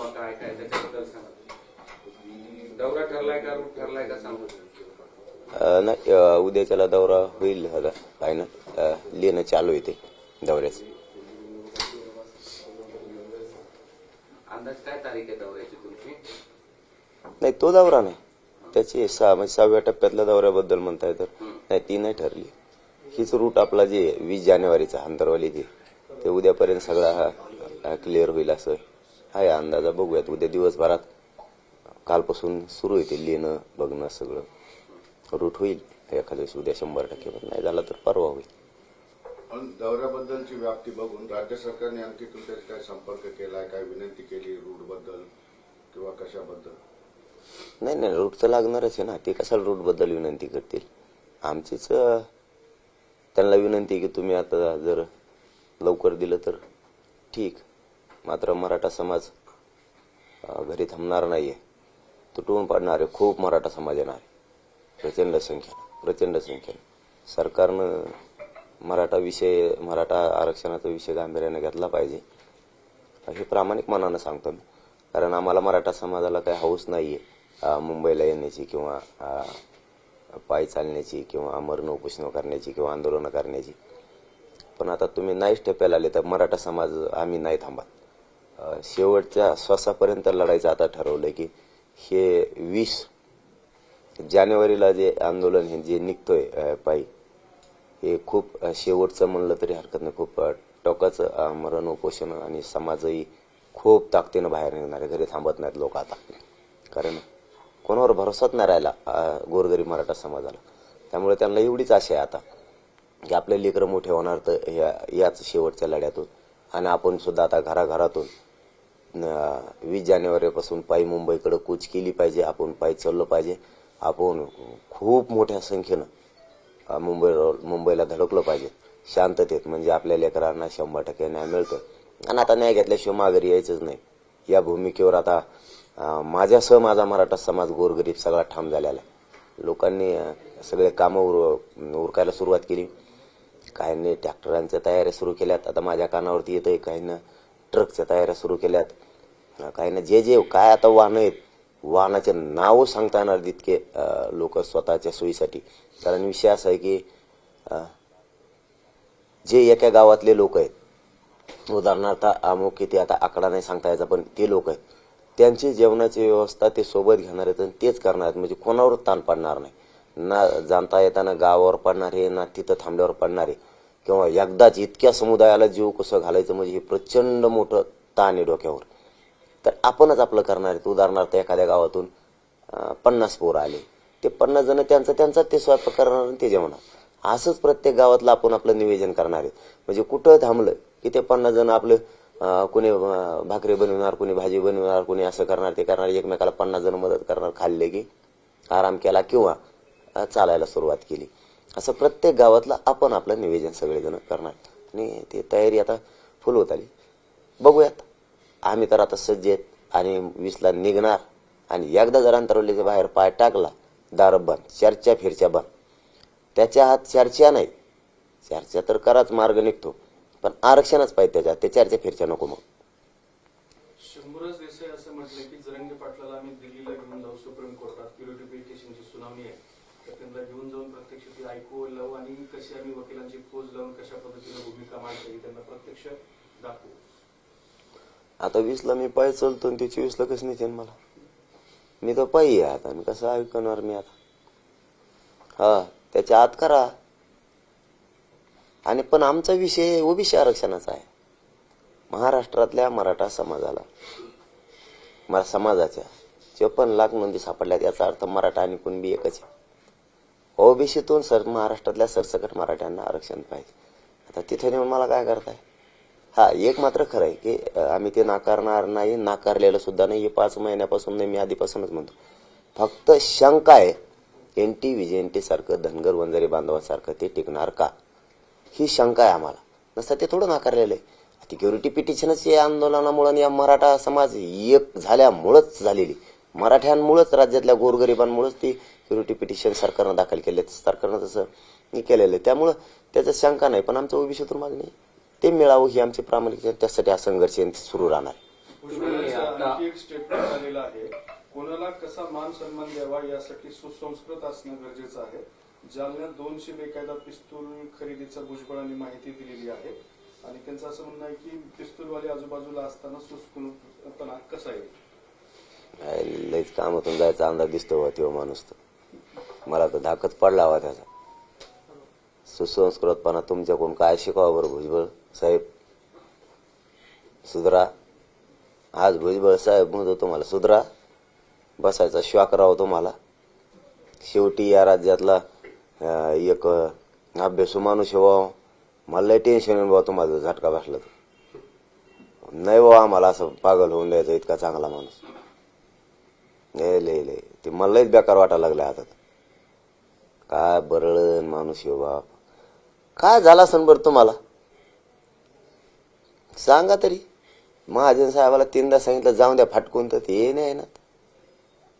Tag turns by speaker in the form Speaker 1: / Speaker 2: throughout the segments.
Speaker 1: किंवा काय काय त्याच्याबद्दल सांगा दौरा ठरलाय का रूट ठरलाय का सांगू
Speaker 2: नाही उद्याच्याला दौरा होईल काय ना लिहिणं चालू आहे ते दौऱ्याचं.
Speaker 1: अंदाज काय तारीख आहे दौऱ्याची तुमची?
Speaker 2: नाही तो दौरा नाही. त्याची सहा म्हणजे सहाव्या टप्प्यातल्या दौऱ्याबद्दल म्हणताय तर नाही ती नाही ठरली. हीच रूट आपला जे वीस जानेवारीचा अंतरवाली जे ते. उद्यापर्यंत सगळा हा क्लिअर होईल असं. आहे अंदाजा बघूयात उद्या दिवसभरात कालपासून सुरू आहे ते लिहिणं बघणं सगळं. रूट होईल. एखाद्या दिवशी उद्या शंभर टक्के नाही झाला तर परवा होईल.
Speaker 3: पण दौऱ्याबद्दलची व्याप्ती बघून राज्य सरकारने आणखी तुमच्याशी काय संपर्क केलाय काय विनंती केली रूटबद्दल किंवा कशाबद्दल?
Speaker 2: नाही नाही रूट तर लागणारच आहे ना. ते कशाला रूटबद्दल विनंती करतील? आमचीच त्यांना विनंती की तुम्ही आता जर लवकर दिलं तर ठीक. मात्र मराठा समाज घरी थांबणार नाहीये. तुटवून पाडणारे खूप मराठा समाज येणार आहे. प्रचंड संख्येनं प्रचंड संख्येनं. सरकारनं मराठा विषय मराठा आरक्षणाचा विषय गांभीर्याने घेतला पाहिजे. हे प्रामाणिक मनानं सांगतो मी. कारण आम्हाला मराठा समाजाला काही हौस नाहीये. मुंबईला येण्याची किंवा पाय चालण्याची किंवा मरण उपोषण करण्याची किंवा आंदोलनं करण्याची. पण आता तुम्ही नाहीच ठेप्याला आले तर मराठा समाज आम्ही नाही थांबत. शेवटच्या श्वासापर्यंत लढायचं आता ठरवलंय की हे वीस जानेवारीला जे आंदोलन हे जे निघतोय पायी हे खूप शेवटचं म्हणलं तरी हरकत नाही. खूप टोकाचं मरण उपोषण आणि समाजही खूप ताकदीनं बाहेर निघणारे घरी थांबत नाहीत लोक आता. कारण कोणावर भरोसाच नाही राहिला गोरगरीब मराठा समाजाला. त्यामुळे त्यांना एवढीच आशा आहे आता की आपले लेकरं मोठे होणार तर या याच शेवटच्या लढ्यातून. आणि आपण सुद्धा आता घराघरातून वीस जानेवारीपासून पायी मुंबईकडे कूच केली पाहिजे आपण पायी चाललो पाहिजे. आपण खूप मोठ्या संख्येनं मुंबई मुंबईला धडकलं पाहिजे. शांततेत म्हणजे आपल्या लेकरांना शंभर टक्के न्याय मिळतं आणि आता न्याय घेतल्याशिवाय माघारी यायचंच नाही. या भूमिकेवर आता माझ्यासह माझा मराठा समाज गोरगरीब सगळा ठाम झालेला आहे. लोकांनी सगळे कामं उर उरकायला सुरुवात केली. काहींनी ट्रॅक्टरांच्या तयाऱ्या सुरू केल्यात. आता माझ्या कानावरती येतंय काहींना ट्रकच्या तयाऱ्या सुरू केल्यात. काहींना जे जे काय आता वाहनं आहेत वाहनाचे नावं सांगता येणार तितके लोक स्वतःच्या सोयीसाठी. कारण विषय असा आहे की जे एका गावातले लोक आहेत उदाहरणार्थ अमुक किती आता आकडा नाही सांगता यायचा पण ते लोक आहेत. त्यांची जेवणाची व्यवस्था ते सोबत घेणार आहेत आणि तेच करणार आहेत. म्हणजे कोणावर ताण पडणार नाही. ना जाणता येताना गावावर पडणार आहे ना तिथं थांबल्यावर पडणार आहे किंवा एकदाच इतक्या समुदायाला जीव कसं घालायचं म्हणजे हे प्रचंड मोठं ताण आहे डोक्यावर. तर आपणच आपलं करणार आहेत. उदाहरणार्थ एखाद्या गावातून पन्नास पोरं आले. ते पन्नास जण त्यांचं त्यांचा ते स्वयंपाक करणार आणि ते जेवणार. असंच प्रत्येक गावातलं आपण आपलं निवेदन करणार आहे म्हणजे कुठं थांबलं की ते पन्नास जण आपलं कोणी भाकरी बनवणार कोणी भाजी बनवणार कोणी असं करणार ते करणार एकमेकाला पन्नास जण मदत करणार खाल्ले की आराम केला किंवा चालायला सुरुवात केली. असं प्रत्येक गावातलं आपण आपलं निवेदन सगळेजण करणार. आणि ते तयारी आता फुल होत आली. बघूयात. आम्ही तर आता सज्ज आहेत आणि वीसला निघणार. आणि एकदा जर अंतरवलीच्या बाहेर पाय टाकला दार बंद चर्चा फिरच्या बंद. त्याच्या हात चर्चा नाही. चर्चा तर कराच मार्ग निघतो. पण आरक्षणच पाहिजे त्याच्यात. ते चर्चा फिरच्या नको मग
Speaker 4: शंभरच देसाई असं म्हटलं की जरंगे पाटलाला आम्ही दिल्लीला घेऊन जाऊ सुप्रीम कोर्टात क्युरिटी पिटिशनची सुनावणी आहे तर त्यांना घेऊन जाऊन प्रत्यक्ष ती ऐकू लावू आणि कशी आम्ही वकिलांची फौज लावून कशा पद्धतीने भूमिका मांडता येईल त्यांना प्रत्यक्ष दाखवू.
Speaker 2: आता वीसला मी पाय चलतो आणि ते चोवीसला कसं नेते मला? मी तर पायी आहे आता मी कसं ऐकणार मी आता? हा त्याच्या आत करा. आणि पण आमचा विषय ओबीसी आरक्षणाचा आहे. महाराष्ट्रातल्या मराठा समाजाला मला समाजाच्या चोपन्न लाख नोंदी सापडल्यात याचा अर्थ मराठा आणि कुणबी एकच आहे. ओबीसीतून सर महाराष्ट्रातल्या सरसकट मराठ्यांना आरक्षण पाहिजे. आता तिथे नेऊन मला काय करताय? हा एक मात्र खरं आहे की आम्ही ते नाकारणार नाही नाकारलेलं सुद्धा नाही. हे पाच महिन्यापासून नाही मी आधीपासूनच म्हणतो. फक्त शंका आहे एन टी विजयंटी सारखं धनगर वंजारी बांधवासारखं ते टिकणार का? ही शंका आहे आम्हाला. नसतं ते थोडं नाकारलेलं आहे. सिक्युरिटी पिटिशनच या आंदोलनामुळे आणि या मराठा समाज एक झाल्यामुळंच झालेली. मराठ्यांमुळेच राज्यातल्या गोरगरिबांमुळेच ती क्युरिटी पिटिशन सरकारनं दाखल केले सरकारनं तसं केलेलं आहे. त्यामुळं त्याचा शंका नाही पण आमचं ओबीसीतून मागणी ते मिळावं ही आमची प्रामाणिक त्यासाठी हा संघर्ष सुरू राहणार आहे.
Speaker 4: कोणाला कसा मान सन्मान द्यावा यासाठी सुसंस्कृत असणं गरजेचं आहे. जालन्यात दोनशे बेकायदा पिस्तूल खरेदीचं भुजबळांनी माहिती दिलेली आहे. आणि त्यांचं असं म्हणणं आहे की पिस्तूलवाले आजूबाजूला असताना सुस्कुनपणा कसा येईल?
Speaker 2: लईच कामातून जायचा अंदाज दिसतो बा तो माणूस तर. मला तर धाकच पडला हवा त्याचा. सुसंस्कृतपणा तुमच्याकडून काय शिकावं बरं भुजबळ साहेब? सुधरा आज भुजबळ साहेब म्हणतो तुम्हाला सुधरा बसायचा शॉक राव तुम्हाला. शेवटी या राज्यातला एक अभ्यासू माणूस आहे व्हावं मला टेन्शन येऊन बाबा तुम्हाला झटका बसला तर. नाही बाबा आम्हाला असं पागल होऊन द्यायचा इतका चांगला माणूस. लय लय लय ते मला लईच बेकार वाटायला लागलं आता काय बरळण माणूस येऊ बाप. काय झाला सण बरं तुम्हाला? सांगा तरी. महाजन साहेबाला तीनदा सांगितलं जाऊन द्या फाटकून तर ते नाही ना.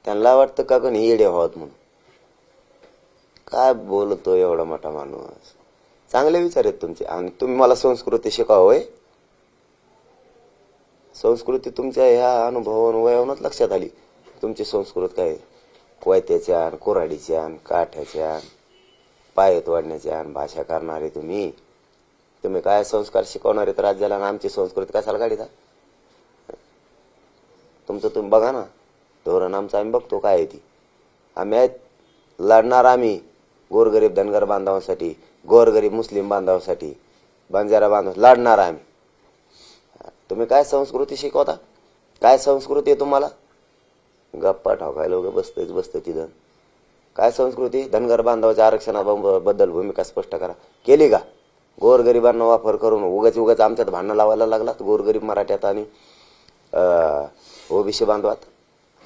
Speaker 2: त्यांना वाटतं का कोणी येडे व्हावत म्हणून. काय बोलतो एवढा मोठा माणूस? चांगले विचार आहेत तुमचे. आणि तुम्ही मला संस्कृती शिकावं होय? संस्कृती तुमच्या ह्या अनुभवावरून वयावरूनच लक्षात आली. तुमची संस्कृत काय आहे? कोयत्याच्या आणि कोराडीच्या आणि काठ्याच्या पायत वाढण्याच्या आणि भाषा करणारे तुम्ही. तुम्ही काय संस्कार शिकवणारे तर राज्याला आणि आमची संस्कृती कशाला काढिता? तुमचं तुम्ही बघा ना. धोरण आमचं आम्ही बघतो काय आहे ती. आम्ही आहेत लढणार आम्ही गोरगरीब धनगर बांधवांसाठी गोरगरीब मुस्लिम बांधवांसाठी बंजारा बांधव लढणार आम्ही. तुम्ही काय संस्कृती शिकवता? काय संस्कृती आहे तुम्हाला? गप्पा ठोकायला वगैरे बसतेच बसतं तिथं. काय संस्कृती? धनगर बांधवाच्या आरक्षणाबद्दल भूमिका स्पष्ट करा. केली का? गोरगरिबांना वापर करून उगाच उगाच आमच्यात भांडणं लावायला लागलात? गोरगरीब मराठ्यात आणि ओबीसी बांधवात?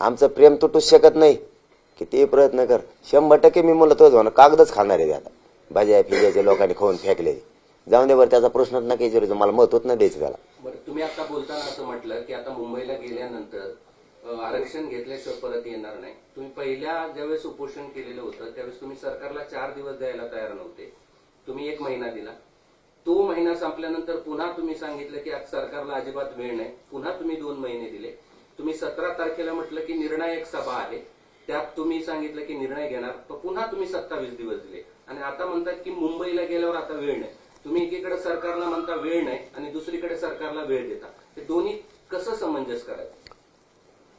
Speaker 2: आमचं प्रेम तुटूच शकत नाही. किती प्रयत्न कर. शंभर टक्के मी मुलं तोच म्हणा कागदच खाणार आहे आता. भाज्या फिज्याचे लोकांनी खाऊन फेकले. जाऊन दे बरं त्याचा प्रश्नच नाही विचारायचा. मला मत होत नाही द्यायचं त्याला.
Speaker 1: तुम्ही आता बोलताना असं म्हटलं की आता मुंबईला गेल्यानंतर आरक्षण घेतल्याशिवाय परत येणार नाही. तुम्ही पहिल्या ज्यावेळेस उपोषण केलेलं होतं त्यावेळेस तुम्ही सरकारला चार दिवस द्यायला तयार नव्हते. तुम्ही एक महिना दिला. तो महिना संपल्यानंतर पुन्हा तुम्ही सांगितलं की आज सरकारला अजिबात वेळ नाही. पुन्हा तुम्ही दोन महिने दिले. तुम्ही सतरा तारखेला म्हटलं की निर्णायक सभा आहे. त्यात तुम्ही सांगितलं की निर्णय घेणार. तर पुन्हा तुम्ही सत्तावीस दिवस दिले. आणि आता म्हणतात की मुंबईला गेल्यावर आता वेळ नाही. तुम्ही एकीकडे सरकारला म्हणता वेळ नाही आणि दुसरीकडे सरकारला वेळ देता. हे दोन्ही कसं समंजस करायचं?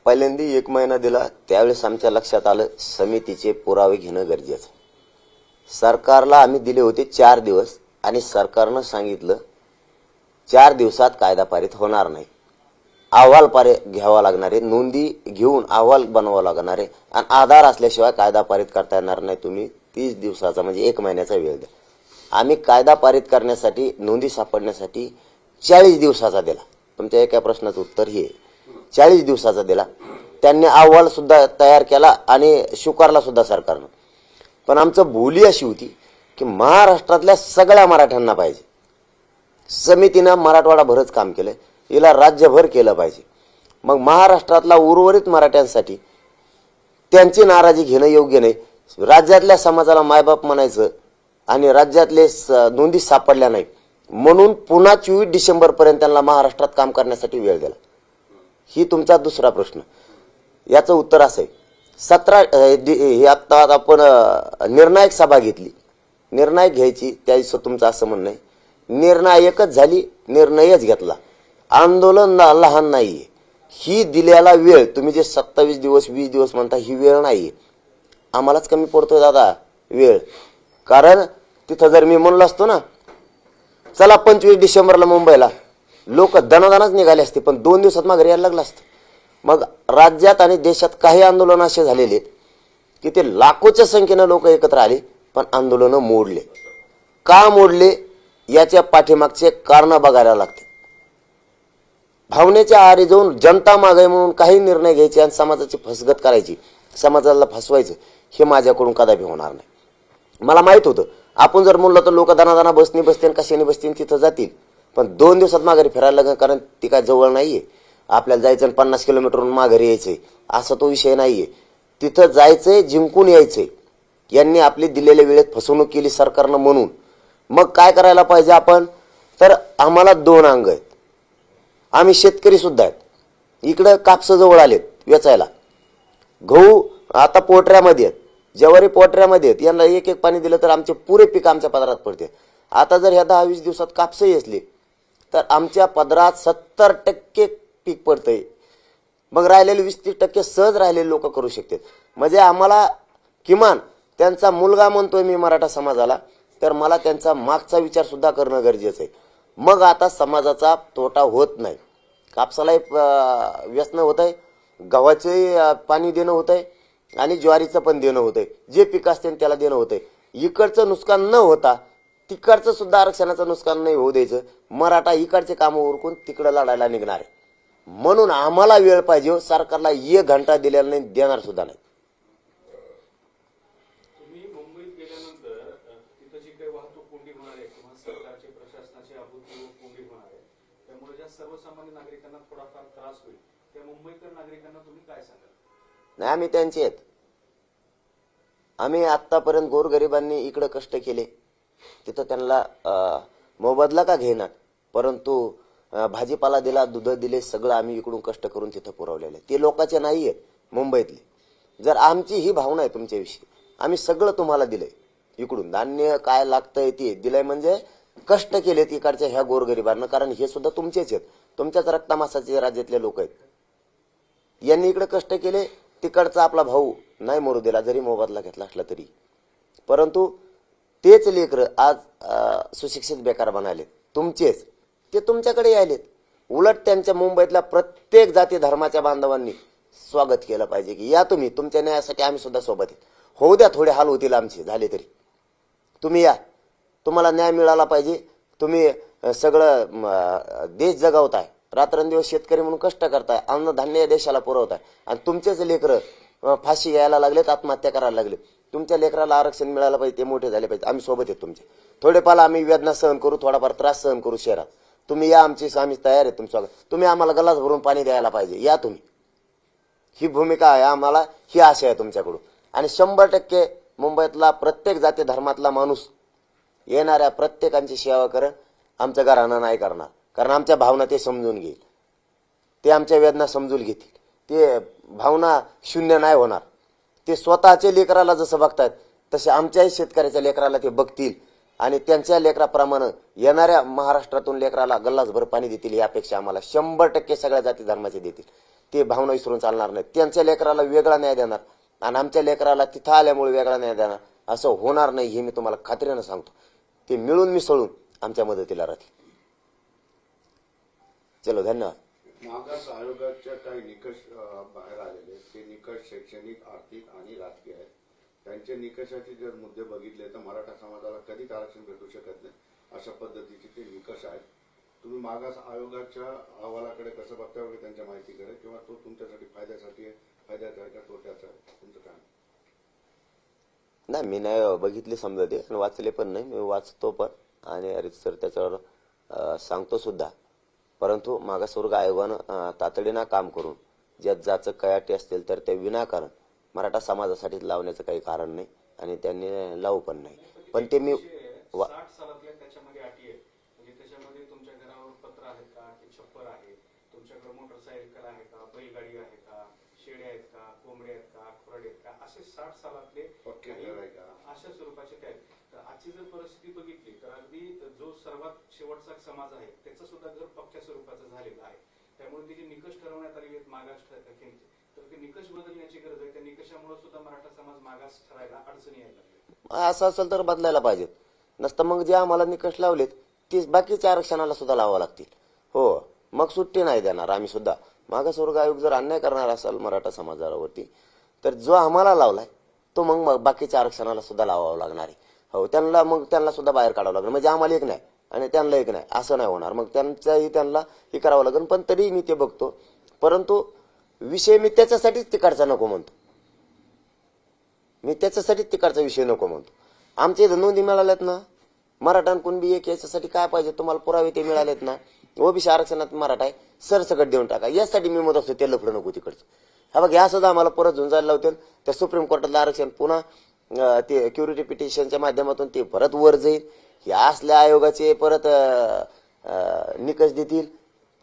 Speaker 2: पहिल्यांदा एक महिना दिला त्यावेळेस आमच्या लक्षात आलं समितीचे पुरावे घेणं गरजेचं सरकारला आम्ही दिले होते चार दिवस आणि सरकारनं सांगितलं चार दिवसात कायदा पारित होणार नाही. अहवाल पारे घ्यावा लागणार आहे नोंदी घेऊन अहवाल बनवावा लागणार आहे आणि आधार असल्याशिवाय कायदा पारित करता येणार नाही. तुम्ही तीस दिवसाचा म्हणजे एक महिन्याचा वेळ द्या. आम्ही कायदा पारित करण्यासाठी नोंदी सापडण्यासाठी चाळीस दिवसाचा दिला. तुमच्या एका प्रश्नाचं उत्तर हे चाळीस दिवसाचा दिला. त्यांनी अहवालसुद्धा तयार केला आणि स्वीकारलासुद्धा सरकारनं. पण आमचं बोली अशी होती की महाराष्ट्रातल्या सगळ्या मराठ्यांना पाहिजे. समितीनं मराठवाडा भरच काम केलं हिला राज्यभर केलं पाहिजे. मग महाराष्ट्रातला उर्वरित मराठ्यांसाठी त्यांची नाराजी घेणं योग्य नाही. राज्यातल्या समाजाला मायबाप म्हणायचं आणि राज्यातले स- नोंदी सापडल्या नाही म्हणून पुन्हा चोवीस डिसेंबरपर्यंत त्यांना महाराष्ट्रात काम करण्यासाठी वेळ दिला. ही तुमचा दुसरा प्रश्न. याचं उत्तर असं आहे. सतरा दि- हे आत्ता आपण निर्णायक सभा घेतली. निर्णय घ्यायची त्या दिवशी तुमचं असं म्हणणं आहे. निर्णायकच झाली निर्णयच घेतला. आंदोलन ना- लहान नाही ही दिलेला वेळ तुम्ही जे सत्तावीस दिवस वीस दिवस म्हणता ही वेळ नाही आम्हालाच कमी पडतोय दादा वेळ. कारण तिथं जर मी म्हणलो असतो ना चला पंचवीस डिसेंबरला मुंबईला. लोक दणादणाच निघाले असते पण दोन दिवसात माघारी यायला लागलं असतं. मग राज्यात आणि देशात काही आंदोलन असे झालेले की ते लाखोच्या संख्येनं लोक एकत्र आले पण आंदोलनं मोडले. का मोडले? याच्या पाठीमागचे कारणं बघायला लागते. भावनेच्या आहारी जाऊन जनता मागे म्हणून काही निर्णय घ्यायचे आणि समाजाची फसगत करायची समाजाला फसवायचं हे माझ्याकडून कदापि होणार नाही. मला माहीत होतं आपण जर म्हणलं तर लोक दाना बसनी बसतील कशाने बसतील तिथं जातील. पण दोन दिवसात माघारी फिरायला लागेल कारण ती काय जवळ नाहीये. आपल्याला जायचं आणि पन्नास किलोमीटरहून माघारी यायचंय. असा तो विषय नाहीये. तिथं जायचंय जिंकून यायचंय. यांनी आपली दिलेल्या वेळेत फसवणूक केली सरकारनं म्हणून. मग काय करायला पाहिजे आपण? तर आम्हाला दोन अंग आहेत. आम्ही शेतकरी सुद्धा आहेत. इकडं कापसं जवळ आलेत वेचायला. गहू आता पोटऱ्यामध्ये आहेत. ज्वारी पोटऱ्यामध्ये आहेत. यांना एक एक पाणी दिलं तर आमचे पुरे पीक आमच्या पदरात पडते. आता जर ह्या दहा वीस दिवसात कापसही असली तर आमच्या पदरात सत्तर टक्के पीक पडतंय. मग राहिलेले वीस तीस टक्के सहज राहिलेले लोक करू शकतात. म्हणजे आम्हाला किमान त्यांचा मुलगा म्हणतोय मी मराठा समाजाला तर मला त्यांचा मागचा विचार सुद्धा करणं गरजेचं आहे. मग आता समाजाचा तोटा होत नाही. कापसालाही व्यसन होत आहे गव्हाचे पाणी देणं होत आहे आणि ज्वारीचं पण देणं होत आहे जे पीक असते त्याला देणं होत आहे इकडचं नुकसान न होता तिकडचं सुद्धा आरक्षणाचं नुकसान नाही होऊ द्यायचं. मराठा इकडचे कामं उरकून तिकडं लढायला निघणार आहे. म्हणून आम्हाला वेळ पाहिजे हो. सरकारला एक घंटा दिलेला नाही देणार सुद्धा नाही. नाही आम्ही त्यांचे आहेत. आम्ही आतापर्यंत गोरगरिबांनी इकडं कष्ट केले. तिथं त्यांना मोबदला का घेणार परंतु भाजीपाला दिला दूध दिले सगळं आम्ही इकडून कष्ट करून तिथं पुरवलेलं आहे. ते लोकांचे नाही आहेत मुंबईतले. जर आमची ही भावना आहे तुमच्याविषयी आम्ही सगळं तुम्हाला दिलंय इकडून. धान्य काय लागतंय ते दिलंय म्हणजे कष्ट केलेत इकडच्या ह्या गोरगरिबांना कारण हे सुद्धा तुमचेच आहेत. तुमच्याच रक्तामासाचे राज्यातले लोक आहेत. यांनी इकडे कष्ट केले तिकडचा आपला भाऊ नाही मरू दिला जरी मोबदला घेतला असला तरी. परंतु तेच लेकर आज सुशिक्षित बेकार बनाले तुमचेच. ते तुमच्याकडे यायलेत. उलट त्यांच्या मुंबईतल्या प्रत्येक जाती धर्माच्या बांधवांनी स्वागत केलं पाहिजे की या तुम्ही तुमच्या न्यायासाठी आम्ही सुद्धा सोबत आहे होऊ द्या थोडे हाल होतील आमचे झाले तरी. तुम्ही या. तुम्हाला न्याय मिळाला पाहिजे. तुम्ही सगळं देश जगवताय. रात्रंदिवस शेतकरी म्हणून कष्ट करताय. अन्नधान्य या देशाला पुरवताय. आणि तुमचेच लेकरं फाशी यायला लागलेत आत्महत्या करायला लागले तुमच्या लेकराला आरक्षण मिळालं पाहिजे ते मोठे झाले पाहिजे. आम्ही सोबत आहेत तुमचे. थोडेफार आम्ही वेदना सहन करू थोडाफार त्रास सहन करू शहरात. तुम्ही या आमची आम्ही तयार आहे तुमच्या तुम्ही आम्हाला गलास भरून पाणी द्यायला पाहिजे. या तुम्ही. ही भूमिका आहे आम्हाला ही आशा आहे तुमच्याकडून. आणि शंभर टक्के मुंबईतला प्रत्येक जाती धर्मातला माणूस येणाऱ्या प्रत्येकांची सेवा करण आमच्या घराणं नाही करणार. कारण आमच्या भावना ते समजून घेईल. ते आमच्या वेदना समजून घेतील. ते भावना शून्य नाही होणार. ते स्वतःच्या लेकराला जसं बघतात तसे आमच्याही शेतकऱ्याच्या लेकराला ते बघतील. आणि त्यांच्या लेकराप्रमाणे येणाऱ्या महाराष्ट्रातून लेकराला गल्लासभर पाणी देतील ही अपेक्षा आम्हाला शंभर टक्के सगळ्या जाती धर्माचे देतील. ते भावना विसरून चालणार नाही त्यांच्या लेकराला वेगळा न्याय देणार आणि आमच्या लेकराला तिथं आल्यामुळे वेगळा न्याय देणार असं होणार नाही हे मी तुम्हाला खात्रीनं सांगतो. ते मिळून मिसळून आमच्या मदतीला राहतील. चलो धन्यवाद.
Speaker 3: मागास आयोगाच्या काही निकष बाहेर आले ते निकष शैक्षणिक आर्थिक आणि राजकीय आहेत त्यांचे निकषाचे जर मुद्दे बघितले तर मराठा समाजाला कधीच आरक्षण भेटू शकत नाही अशा पद्धतीचे ते निकष आहेत. तुम्ही मागास आयोगाच्या अहवालाकडे कसं बघता वगैरे त्यांच्या माहितीकडे किंवा तो तुमच्यासाठी फायद्यासाठी आहे फायद्याचा आहे का तोट्याचा आहे? तुमचं काय
Speaker 2: नाही मी नाही बघितले समजा ते वाचले पण नाही मी वाचतो पण आणि सर त्याच्यावर सांगतो सुद्धा. परंतु मागासवर्ग आयोगानं तातडीनं काम करून ज्यात कयाटी असतील तर ते विनाकारण मराठा समाजासाठी लावण्याचं काही कारण नाही आणि त्यांनी लावू पण नाही. पण ते मी वा-
Speaker 4: साठ सालातल्या त्याच्यामध्ये अटी आहेत. म्हणजे त्याच्यामध्ये तुमच्या घरावर पत्र आहेत का? ते छप्पर आहे. तुमच्याकडे मोटरसायकल आहे का? बैलगाडी आहे का? शेळ्या आहेत का? कोंबडे आहेत का? खुराडे आहेत का? असे साठ सालातले
Speaker 3: पक्के
Speaker 4: काही
Speaker 3: घर आहे का?
Speaker 4: अशा स्वरूपाचे तर आजची जर परिस्थिती बघितली तर अगदी जो सर्वात शेवटचा समाज आहे त्याचं सुद्धा घर पक्क्या स्वरूपाचं झालेलं आहे. त्यामुळे ते जे निकष ठरवण्यात आलेले आहेत मागास ठ- तर ते निकष बदलण्याची गरज आहे. त्या निकषामुळे सुद्धा मराठा समाज मागास ठरायला अडचणी यायला लागल्या.
Speaker 2: असं असेल तर बदलायला पाहिजेत. नसतं मग जे आम्हाला निकष लावलेत ते बाकीच्या आरक्षणाला सुद्धा लावावं लागतील. हो मग सुट्टी नाही देणार आम्ही सुद्धा. मागासवर्ग आयोग जर अन्याय करणार असाल मराठा समाजावरती तर जो आम्हाला लावलाय तो मग मग बाकीच्या आरक्षणाला सुद्धा लावावा लागणार आहे. हो त्यांना मग त्यांना सुद्धा बाहेर काढावं लागणार. म्हणजे आम्हाला एक नाही आणि त्यांना एक नाही असं नाही होणार. मग त्यांचाही त्यांना हे करावं लागेल पण तरी मी ते बघतो. परंतु विषय मी त्याच्यासाठीच तिकडचा नको म्हणतो. मी त्याच्यासाठीच तिकडचा विषय नको म्हणतो. आमच्या इथं नोंदी मिळाल्यात ना मराठा कुणबी एक याच्यासाठी काय पाहिजे तुम्हाला पुरावे ते मिळालेत ना. ओबीसी आरक्षणात मराठा आहे सरसकट देऊन टाका. यासाठी मी मत असतो ते लफडं नको तिकडचं. हा बघ या सुद्धा आम्हाला परत झुंजायला लावतील त्या सुप्रीम कोर्टातलं आरक्षण पुन्हा ते क्युरिटी पिटिशनच्या माध्यमातून ते परत वर जाईल. हे असल्या आयोगाचे परत निकष देतील.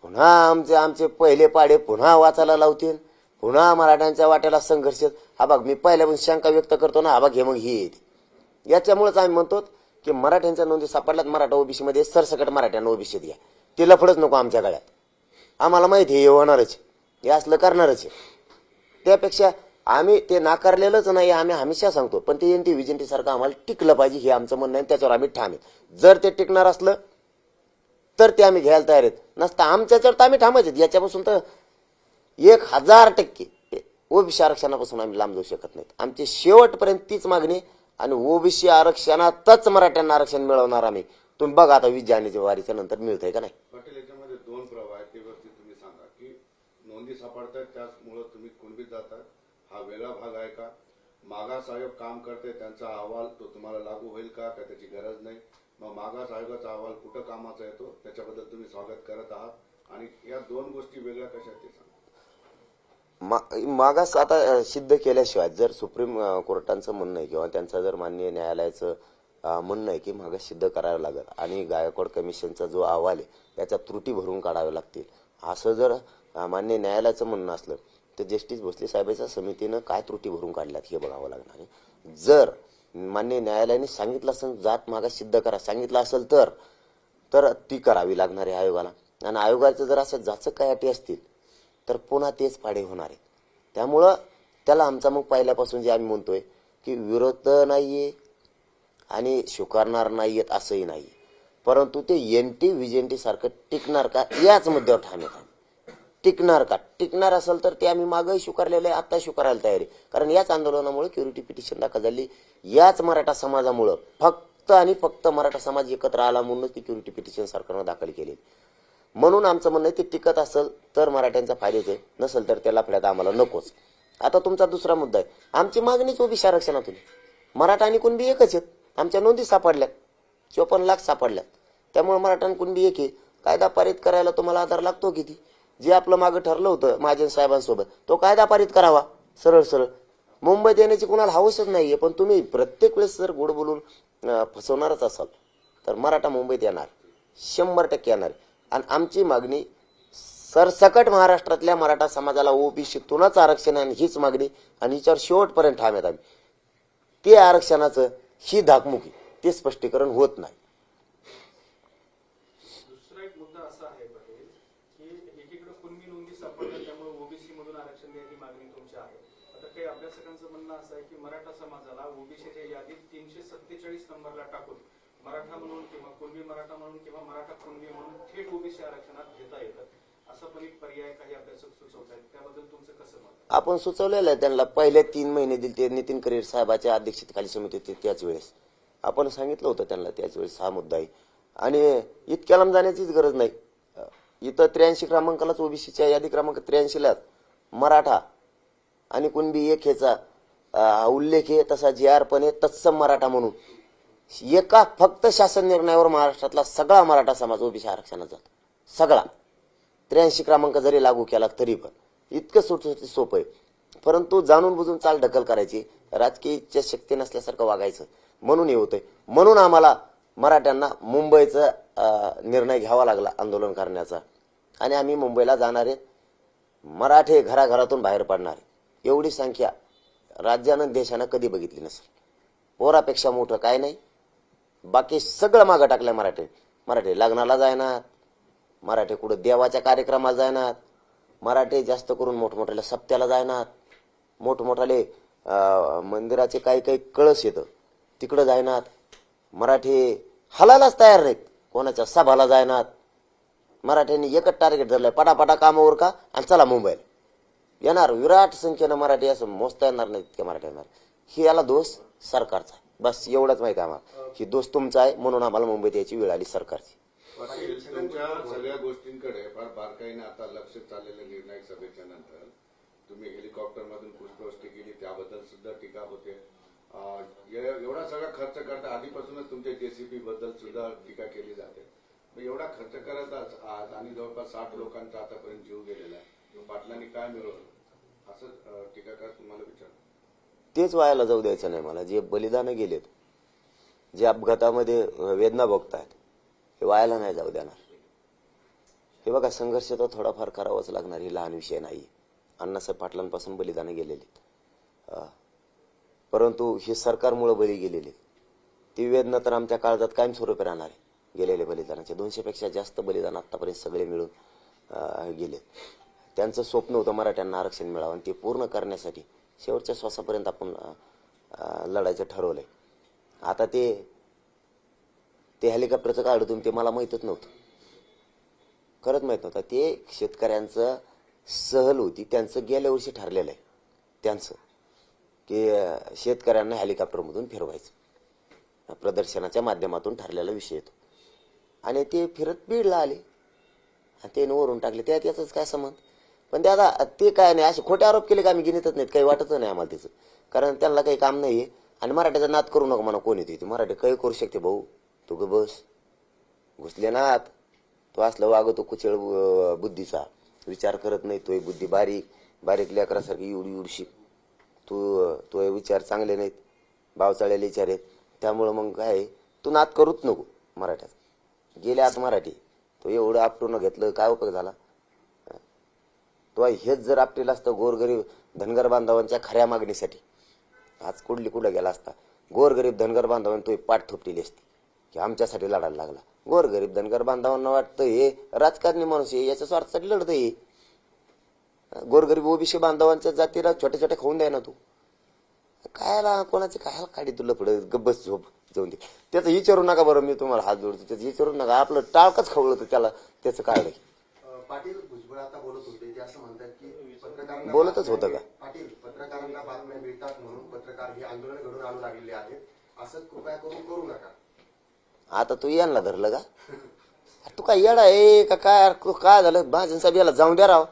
Speaker 2: पुन्हा आमचे आमचे पहिले पाडे पुन्हा वाचायला लावतील. पुन्हा मराठ्यांच्या वाट्याला संघर्ष हा बघ मी पहिल्यापासून शंका व्यक्त करतो ना हा बघ हे मग ही येते याच्यामुळेच आम्ही म्हणतो की मराठ्यांच्या नोंदी सापडल्यात. मराठा ओबीसीमध्ये सरसकट मराठ्यांना ओबीसी द्या. ते लफडच नको आमच्या गळ्यात. आम्हाला माहिती आहे हे होणारच. हे असलं करणारच त्यापेक्षा आम्ही ते नाकारलेलंच नाही आम्ही हमेशा सांगतो. पण ते जयंती टी सारखं आम्हाला टिकलं पाहिजे हे आमचं म्हणणं आहे त्याच्यावर आम्ही ठाम जर ते टिकणार असलं तर ते आम्ही घ्यायला तयार आहेत. नसतं आमच्याच्यावर तर आम्ही ठामच आहेत. याच्यापासून तर एक हजार टक्के ओबीसी आरक्षणापासून आम्ही लांब जाऊ शकत नाहीत. आमची शेवटपर्यंत तीच मागणी आणि ओबीसी आरक्षणातच मराठ्यांना आरक्षण मिळवणार आम्ही. तुम्ही बघा आता वीज जानेवारी वारीच्या नंतर मिळतंय का नाही?
Speaker 3: पाटील याच्यामध्ये दोन आहेत. ते तुम्ही सांगा की नोंदी त्याचमुळं तुम्ही कुणबीत जातात? हा वेगळा भाग आहे का? मागास आयोग काम करते त्यांचा अहवाल तो तुम्हाला लागू होईल का? का त्याची गरज नाही. मग मागास आयोगाचा अहवाल कुठं कामाचा येतो? त्याच्याबद्दल तुम्ही स्वागत करत आहात. आणि या दोन गोष्टी वेगळ्या कशा ते सांगा.
Speaker 2: मा- मागास आता सिद्ध केल्याशिवाय जर सुप्रीम कोर्टांचं म्हणणं आहे किंवा त्यांचं जर माननीय न्यायालयाचं म्हणणं आहे की मागास सिद्ध करावं लागेल आणि गायकवाड कमिशनचा जो अहवाल आहे त्याच्या त्रुटी भरून काढाव्या लागतील. असं जर मान्य न्यायालयाचं म्हणणं असलं तर जस्टिस भोसले साहेबांच्या समितीनं काय त्रुटी भरून काढल्यात हे बघावं लागणार आहे. जर मान्य न्यायालयाने सांगितलं असेल जात मागास सिद्ध करा. सांगितलं असेल तर तर ती करावी लागणार आहे आयोगाला. आणि आयोगाचं जर असं जाचक काय अटी असतील तर पुन्हा तेच पाडे होणार आहेत. त्यामुळं त्याला आमचा मग पहिल्यापासून जे आम्ही म्हणतोय की विरोध नाही आहे आणि स्वीकारणार नाही आहेत असंही नाही परंतु ते एन टी व्हिजेंटी सारखं टिकणार का? याच मुद्द्यावर ठाणे टिकणार का? टिकणार असेल तर ते आम्ही मागही स्वीकारलेलं आहे आता स्वीकारायला तयार आहे. कारण याच आंदोलनामुळे क्युरिटी पिटिशन दाखल झाली. याच मराठा समाजामुळं फक्त आणि फक्त मराठा समाज एकत्र आला म्हणूनच ती क्युरिटी पिटिशन सरकारनं दाखल केली म्हणून आमचं म्हणणं आहे ते टिकत असेल तर मराठ्यांचा फायदेच आहे. नसेल तर त्याला फायदा आम्हाला नकोच. आता तुमचा दुसरा मुद्दा आहे. आमची मागणीच ओबीसी आरक्षणातून मराठा आणि कुणबी एकच आहेत. आमच्या नोंदी सापडल्यात चोपन्न लाख सापडल्यात त्यामुळे मराठा आणि कुणबी एक आहे. कायदा पारित करायला तुम्हाला आधार लागतो किती? जे आपलं मागं ठरलं होतं महाजन साहेबांसोबत तो कायदा पारित करावा. सरळ सरळ. मुंबईत येण्याची कुणाला हवसच नाहीये पण तुम्ही प्रत्येक वेळेस जर गोड बोलून फसवणारच असाल तर मराठा मुंबईत येणार. शंभर टक्के येणार. आणि आमची मागणी सरसकट महाराष्ट्रातल्या मराठा समाजाला ओबीसीतूनच आरक्षण आहे आणि हीच मागणी आणि हिच्यावर शेवटपर्यंत ठाम आहेत आम्ही. ते आरक्षणाचं ही धाकमुखी ते स्पष्टीकरण होत नाही
Speaker 4: दुसरा एक मुद्दा असा आहे पाटील की एकीकडे कुणबी नोंदी सापडल्या त्यामुळे ओबीसी मधून आरक्षण द्या ही मागणी तुमची आहे आता काही अभ्यासकांचं म्हणणं असं आहे की मराठा समाजाला ओबीसीच्या यादीत तीनशे सत्तेचाळीस नंबरला टाकून मराठा म्हणून किंवा कुणबी मराठा म्हणून किंवा मराठा कुणबी म्हणून थेट ओबीसी आरक्षणात घेता येतात असं पण एक पर्याय काही अभ्यासक सुचवत आहेत. त्याबद्दल तुमचं कसं मत
Speaker 2: आपण सुचवलेलं आहे त्यांना पहिले तीन महिने दिले ते नितीन करीर साहेबाच्या अध्यक्षतेखाली समिती त्याच वेळेस. आपण सांगितलं होतं त्यांना त्याच वेळेस हा मुद्दा आहे. आणि इतक्या लांब जाण्याचीच गरज नाही. इथं त्र्याऐंशी क्रमांकालाच ओबीसीच्या यादी क्रमांक त्र्याऐंशीलाच मराठा आणि कुणबी एक ह्याचा उल्लेख आहे तसा जे आर पण आहे तत्सम मराठा म्हणून. एका फक्त शासन निर्णयावर महाराष्ट्रातला सगळा मराठा समाज ओबीसी आरक्षणात जातो. सगळा. त्र्याऐंशी क्रमांक जरी लागू केला तरी पण इतकं सुटसुटीत सोपं आहे. परंतु जाणून बुजून चाल ढकल करायची राजकीय इच्छा शक्ती नसल्यासारखं वागायचं म्हणून हे होतंय. म्हणून आम्हाला मराठ्यांना मुंबईचा निर्णय घ्यावा लागला आंदोलन करण्याचा. आणि आम्ही मुंबईला जाणार आहे. मराठे घराघरातून बाहेर पडणार आहे. एवढी संख्या राज्यानं देशानं कधी बघितली नसेल. पोरापेक्षा मोठं काय नाही. बाकी सगळं मागं टाकलंय मराठी. मराठी लग्नाला जायनात मराठी कुठं देवाच्या कार्यक्रमाला जायनात मराठी जास्त करून मोठमोठ्याला सप्त्याला जायनात मोठमोठाले मंदिराचे काही काही कळस येतं. तिकडं जायनात मराठी हलायलाच तयार नाहीत. कोणाच्या सभाला जायनात मराठ्यांनी एकच टार्गेट धरलंय पटापटा कामावर का? आणि चला मुंबईला. येणार विराट संख्येनं मराठी असं मोजता येणार नाही इतक्या मराठी येणार ही याला दोष सरकारचा आहे. बस एवढंच माहिती आहे आम्हाला. ही दोष तुमचा आहे म्हणून आम्हाला मुंबईत यायची वेळ आली सरकारची.
Speaker 3: पाटील तुमच्या सगळ्या गोष्टींकडे फार बारकाईने आता लक्ष चाललेल्या निर्णायक सभेच्या नंतर. तुम्ही हेलिकॉप्टर मधून पुष्पवृष्टी केली त्याबद्दल सुद्धा टीका होते. एवढा सगळा खर्च करता आधीपासूनच तुमच्या जेसीबी बद्दल सुद्धा टीका केली जाते. मग एवढा खर्च करत आज आणि जवळपास साठ लोकांचा आतापर्यंत जीव गेलेला आहे. पाटलांनी काय मिळवलं? असं टीकाकार तुम्हाला विचार
Speaker 2: तेच वायाला जाऊ द्यायचं नाही मला. जे बलिदानं गेलेत जे अपघातामध्ये वेदना भोगतायत हे वायाला नाही जाऊ देणार. हे बघा संघर्ष तर थोडाफार करावाच लागणार ही लहान विषय नाही. अण्णासाहेब पाटलांपासून बलिदानं गेलेलीत. परंतु हे सरकारमुळे बळी गेलेले ती वेदना तर आमच्या काळजात कायमस्वरूपी राहणार आहे गेलेले बलिदानाचे. दोनशेपेक्षा जास्त बलिदान आतापर्यंत सगळे मिळून गेले त्यांचं स्वप्न होतं मराठ्यांना आरक्षण मिळावं आणि ते पूर्ण करण्यासाठी शेवटच्या श्वासापर्यंत आपण लढायचं ठरवलंय. आता ते ते हेलिकॉप्टरचं काढलं तुम्ही ते मला माहीतच नव्हतं. खरंच माहीत नव्हतं. ते शेतकऱ्यांचं सहल होती त्यांचं गेल्या वर्षी ठरलेलं आहे. त्यांचं की शेतकऱ्यांना हेलिकॉप्टरमधून फिरवायचं. प्रदर्शनाच्या माध्यमातून ठरलेला विषय येतो आणि ते फिरत बीडला आले. आणि ते वरून टाकले. त्यात याचाच काय संबंध? पण ते आता ते काय नाही असे खोटे आरोप केले का आम्ही गिनीतच नाहीत काही वाटत नाही आम्हाला त्याचं. कारण त्यांना काही काम नाहीये. आणि मराठीचा नाद करू नका म्हणा कोणी ते मराठी काही करू शकते भाऊ. तू ग बस. घुसले ना तू तो असला वागतो कुचळ कुचेळ बुद्धीचा. विचार करत नाही तो बुद्धी बारीक. बारीक लेकरासारखी एवढी एवढीशी. तू तो विचार चांगले नाहीत. बावचाळलेले विचार आहेत. त्यामुळं मग काय तू नात करूच नको मराठ्यात गेले आत मराठी. तो एवढं आपटून घेतलं काय उपयोग झाला? तो हेच जर आपटेलं असतं गोरगरीब धनगर बांधवांच्या खऱ्या मागणीसाठी. आज कुठली कुठं गेला असता गोरगरीब धनगर बांधवांनी तो पाठ थोपटेली असती. की आमच्यासाठी लढायला लागला. गोरगरीब धनगर बांधवांना वाटतं हे राजकारणी माणूस आहे याच्या स्वार्थासाठी लढत हे. गोरगरीब ओबीसी बांधवांच्या जातीला छोट्या छोट्या खाऊन द्या ना तू. कायला कोणाचे कायला काढी तुला पुढे? गब्बस झोप जाऊन दे. त्याचं विचारू नका बरं मी तुम्हाला हात जोडतो. त्याचं विचारू नका. आपलं टाळकच खवळलं होतं त्याला. त्याचं काय
Speaker 5: पाटील भुजबळ आता बोलत होते. असं म्हणतात की पत्रकारांना
Speaker 2: बोलतच होतं का?
Speaker 5: पाटील पत्रकारांना बातम्या मिळतात म्हणून पत्रकार हे आंदोलन घडून आणू लागलेले आहेत. असं कृपया करून करू नका.
Speaker 2: आता तू यांना धरलं का? तू काय येडा आहे का काय? अरे तू काय झालं? भाजन साहेब याला जाऊन द्या राव.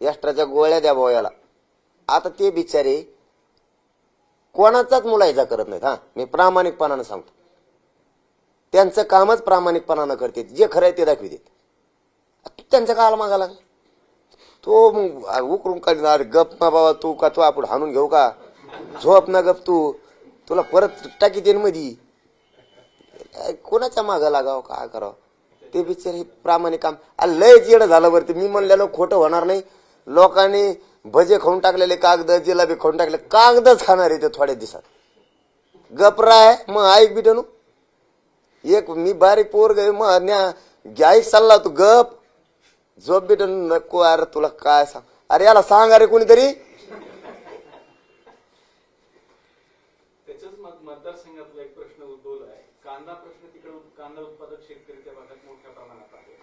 Speaker 2: एक्स्ट्राच्या गोळ्या द्या भाऊ याला. आता ते बिचारे कोणाचाच मुलायचा करत नाहीत हा. मी प्रामाणिकपणानं सांगतो. त्यांचं कामच प्रामाणिकपणानं करते जे खरं आहे ते दाखविते तू त्यांच्या काळाला मागायला लागला. तो मग उकरून काढणार गप ना बाबा तू का तू आपण हाणून घेऊ का? झोप ना गप तू. तुला परत टाकी देईन मधी. कोणाच्या मागं लागावं काय करावं? ते बिचारे प्रामाणिक काम. लय येडं झालं वरती मी म्हणलेलो खोटं होणार नाही. लोकांनी भजे खाऊन टाकलेले कागद जिलाबी खाऊन टाकले. कागदच खाणार आहे ते थोड्या दिवसात. गपरा आहे मग ऐक बिटनू एक मी बारीक पोर गे मग न्या ऐक चालला तू गप. झोप नको अरे तुला काय सांग. अरे याला सांग अरे कोणीतरी.
Speaker 4: त्याच्याच मत- मतदारसंघातला एक प्रश्न उद्भवला आहे. कांदा प्रश्न तिकडे उत- कांदा उत्पादक शेतकरी त्या भागात मोठ्या प्रमाणात आहे.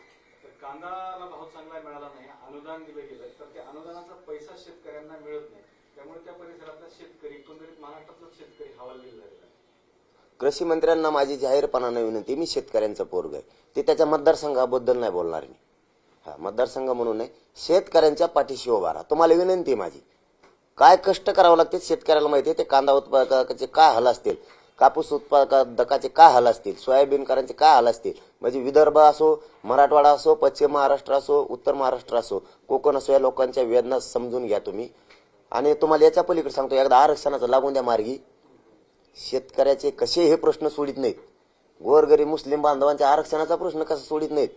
Speaker 4: तर कांदाला भाव चांगला मिळाला नाही अनुदान दिलं गेलं तर त्या अनुदानाचा पैसा शेतकऱ्यांना मिळत नाही. त्यामुळे त्या परिसरातला शेतकरी एकंदरीत महाराष्ट्रातला शेतकरी हवालदिल झालेला आहे.
Speaker 2: कृषी मंत्र्यांना माझी जाहीरपणानं विनंती मी शेतकऱ्यांचं पोरग आहे. ते त्याच्या मतदारसंघाबद्दल नाही बोलणार मी. मतदारसंघ म्हणून नाही शेतकऱ्यांच्या पाठीशी उभा राहा. तुम्हाला विनंती आहे माझी. काय कष्ट करावं लागते शेतकऱ्याला माहिती आहे? ते कांदा उत्पादकाचे काय हल असतील? कापूस उत्पादकाचे काय हाल असतील? सोयाबीनकरांचे काय हाल असतील? म्हणजे विदर्भ असो मराठवाडा असो पश्चिम महाराष्ट्र असो उत्तर महाराष्ट्र असो कोकण असो या लोकांच्या वेदना समजून घ्या तुम्ही. आणि तुम्हाला याच्या पलीकडे सांगतो एकदा आरक्षणाचं लागून द्या मार्गी. शेतकऱ्याचे कसे हे प्रश्न सोडित नाहीत? गोरगरीब मुस्लिम बांधवांच्या आरक्षणाचा प्रश्न कसा सोडित नाहीत?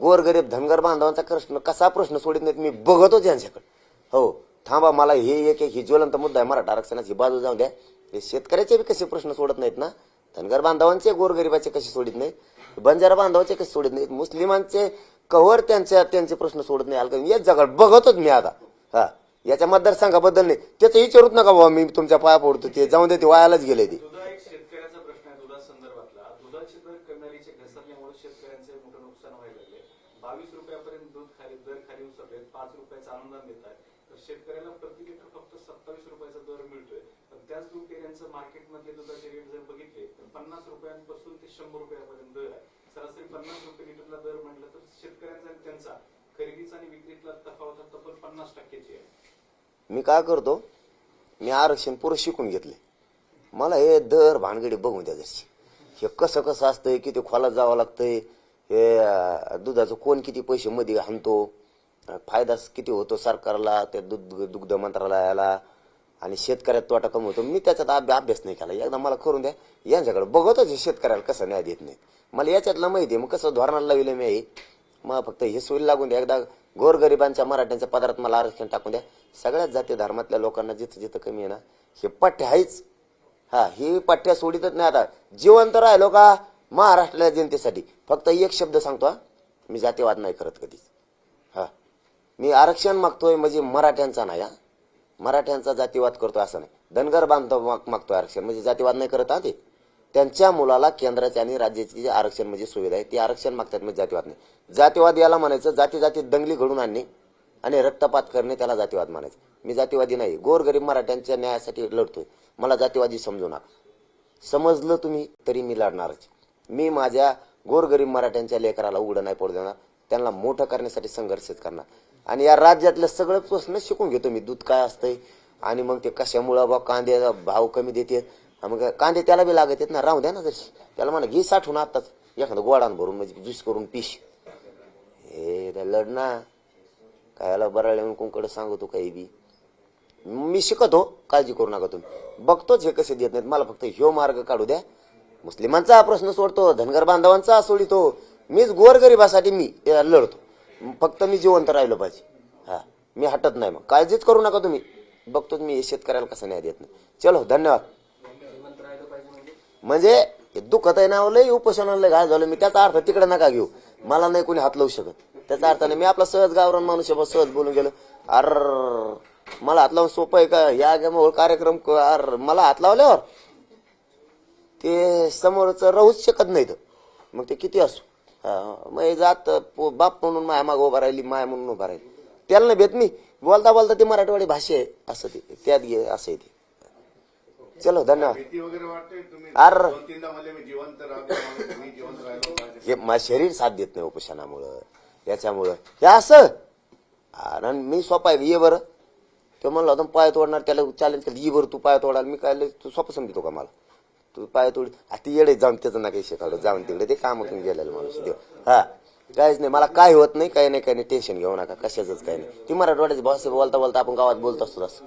Speaker 2: गोरगरीब धनगर बांधवांचा प्रश्न कसा प्रश्न सोडित नाहीत मी बघतोच यांच्याकडे. हो थांबा मला हे एक एक ही ज्वलंत मुद्दा आहे मराठा आरक्षणाची बाजू जाऊ द्या. हे शेतकऱ्याचे बी कसे प्रश्न सोडत नाहीत ना? धनगर बांधवांचे गोरगरिबाचे कसे सोडित नाहीत? बंजारा बांधवाचे कसे सोडित नाहीत? मुस्लिमांचे कवर त्यांच्या त्यांचे प्रश्न सोडत नाही अलका या जगड बघतोच मी आता. हा याच्या मतदारसंघाबद्दल नाही. त्याचं विचारूच नका बाबा मी तुमच्या पाया पडतो ते जाऊन दे ते वायालाच गेले ते
Speaker 4: दुधा एक शेतकऱ्याचा प्रश्न आहे दुधा संदर्भातला दुधाचे दर कमी घसरल्यामुळे शेतकऱ्यांचे मोठं नुकसान व्हायला लागले बावीस रुपयापर्यंत दूध खाली दर खाली उतरले पाच रुपयाचं अनुदान देत आहे तर शेतकऱ्याला प्रति लिटर फक्त सत्तावीस रुपयाचा दर मिळतोय पण त्याच दूध डेअऱ्यांचं मार्केटमधले दुधाचे रेट जर बघितले तर पन्नास रुपयांपासून ते शंभर रुपयापर्यंत दर आहे. सरासरी पन्नास रुपये लिटरला दर म्हटलं तर शेतकऱ्यांचा त्यांचा. खरेदीचा आणि विक्रीतला तफावत तब्बल पन्नास टक्क्याची आहे.
Speaker 2: मी काय करतो? मी आरक्षण पुरं शिकून घेतले. मला हे दर भानगडी बघून द्या जशी हे कसं कसं असतंय किती खोलात जावं लागतंय हे दुधाचं कोण किती पैसे मध्ये आणतो फायदा किती होतो सरकारला त्या दुध दुग्ध मंत्रालयाला आणि शेतकऱ्यात तोटा कमी होतो मी त्याच्यात अभ्या- अभ्यास नाही केला. एकदा मला करून द्या. यांच्याकडे बघतच हे शेतकऱ्याला कसं न्याय देत नाही. मला याच्यातलं माहिती आहे मग कसं धोरणाला लावलं मी आहे मग फक्त हे सोयी लागून द्या. एकदा गोरगरिबांच्या मराठ्यांच्या पदार्थ मला आरक्षण टाकून द्या. सगळ्याच जाती धर्मातल्या लोकांना जिथं जिथं कमी आहे ना हे पठ्ठ्या आहेच. हा ही पठ्या सोडीतच नाही आता. जिवंत राहिलो का? महाराष्ट्राच्या जनतेसाठी. फक्त एक शब्द सांगतो हा. मी जातीवाद नाही करत कधीच. हा. मी आरक्षण मागतोय म्हणजे मराठ्यांचा नाही हा. मराठ्यांचा जातीवाद करतो असं नाही. धनगर बांधव मागतो आरक्षण. म्हणजे जातीवाद नाही करत ते. त्यांच्या मुलाला केंद्राचे आणि राज्याची जे आरक्षण म्हणजे सुविधा आहे ती आरक्षण मागतात म्हणजे जातीवाद नाही. जातीवाद याला म्हणायचं जाती जाती दंगली घडून आणणे आणि रक्तपात करणे त्याला जातीवाद म्हणायचं. मी जातीवादी नाही. गोरगरीब मराठ्यांच्या न्यायासाठी लढतोय. मला जातीवादी समजू नका. समजलं तुम्ही तरी मी लढणारच. मी माझ्या गोरगरीब मराठ्यांच्या लेकराला उघडं नाही पडू देणार. त्यांना मोठं करण्यासाठी संघर्षच करणार. आणि या राज्यातलं सगळं प्रश्न शिकून घेतो मी. दूध काय असतंय? आणि मग ते कशामुळं बा कांद्याचा भाव कमी देते मग कांदे त्याला बी लागत आहेत ना. राहू द्या ना जशी त्याला म्हणा घे साठवून आताच. एखादं गोडान भरून म्हणजे ज्यूस करून पिश. हे रे लढना कायला बराळ येऊन कोणकडे सांगतो काही बी. मी शिकतो. काळजी करू नका तुम्ही. बघतोच हे कसे देत नाहीत. मला फक्त ह्यो मार्ग काढू द्या. मुस्लिमांचा हा प्रश्न सोडतो. धनगर बांधवांचा सोडितो. मीच गोरगरिबासाठी मी लढतो. फक्त मी जिवंत राहिलो पाहिजे. हा मी हटत नाही मग. काळजीच करू नका तुम्ही. बघतो मी शेतकऱ्याला कसं नाही देत नाही. चलो धन्यवाद.
Speaker 1: म्हणजे
Speaker 2: हे दुखत आहे ना लय उपोषणाला घाल झालं. मी त्याचा अर्थ तिकडे नका घेऊ. मला नाही कोणी हात लावू शकत. त्याचा अर्थ नाही. मी आपला सहज गावरान माणूस सहज बोलून गेलो. अर मला हात लावून सोपं आहे का? या कार्यक्रम क- अर मला हात लावल्यावर ते समोरच राहूच शकत नाही तर मग ते किती असो? मग जात बाप म्हणून माया माग उभा राहिली माया म्हणून उभा राहिली. त्याला नाही भेट मी. बोलता बोलता ते मराठवाडी भाषा आहे असं ते त्यात घे असं आहे ते. चलो धन्यवाद. अर. हे माझं शरीर साथ देत नाही उपोषणामुळं याच्यामुळं. हे असं? आणि मी आहे ये बरं. तो म्हणला होता पाय तोडणार त्याला चॅलेंज केलं ये बरं तू पाय तोडाल. मी काय तू सोपं समजतो का मला? तू पाय थोडी ती येडे जाऊन त्याचं ना काही शिकावलं जाऊन तिकडे ते कामातून गेलेलं माणूस. देव. हा. काहीच नाही. मला काय होत नाही काही नाही काही नाही. टेन्शन घेऊ नका. कशाच काही नाही. ती मराठवाड्याची भाषे बोलता बोलता आपण गावात बोलत असतो असं